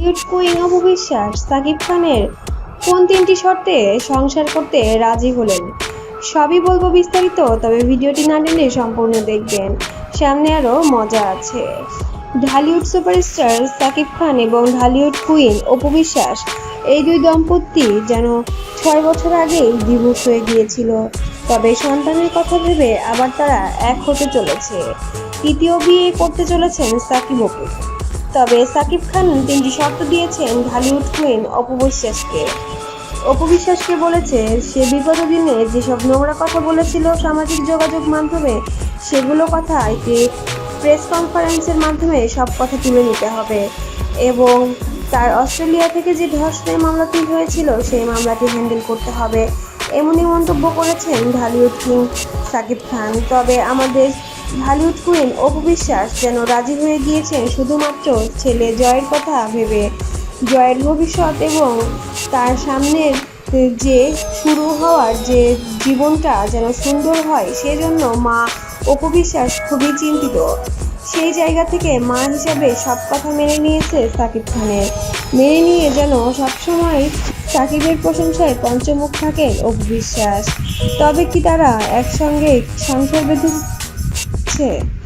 Queen Apu Biswas Shakib খানের কোন তিনটি শর্তে সংসার করতে রাজি হলেন? সবই বলব বিস্তারিত, তবে ভিডিওটি না টেনে সম্পূর্ণ দেখবেন। সামনে আরও মজা আছে। ঢালিউড সুপারস্টার সাকিব খান এবং ঢালিউড কুইন অপু বিশ্বাস এই দুই দম্পতি যেন ছয় বছর আগেই ডিভোর্স হয়ে গিয়েছিল। তবে সন্তানের কথা ভেবে আবার তারা এক হতে চলেছে। তৃতীয় বিয়ে করতে চলেছেন সাকিব অপু। তবে সাকিব খান তিনটি শর্ত দিয়েছেন ঢালিউড কুইন অপু বিশ্বাসকে। অপু বিশ্বাসকে বলেছে, সে বিগত দিনে যেসব নোংরা কথা বলেছিল সামাজিক যোগাযোগ মাধ্যমে, সেগুলো কথা একটি প্রেস কনফারেন্সের মাধ্যমে সব কথা তুলে নিতে হবে। এবং তার অস্ট্রেলিয়া থেকে যে ধর্ষণের মামলাটি হয়েছিল, সেই মামলাটি হ্যান্ডেল করতে হবে। এমনই মন্তব্য করেছেন ঢালিউড কিং সাকিব খান। তবে আমাদের ঢালিউড কুইন অপু বিশ্বাস যেন রাজি হয়ে গিয়েছেন শুধুমাত্র ছেলে জয়ের কথা ভেবে। জয়ের ভবিষ্যৎ এবং তার সামনের যে শুরু হওয়ার যে জীবনটা যেন সুন্দর হয়, সেজন্য মা অপু বিশ্বাস খুবই চিন্তিত। সেই জায়গা থেকে মা হিসাবে সব কথা মেনে নিয়েছে সাকিব খানের। মেনে নিয়ে যেন সবসময় সাকিবের প্রশংসায় পঞ্চমুখ থাকেন অপু বিশ্বাস। তবে কি তারা একসঙ্গে সংসার আছে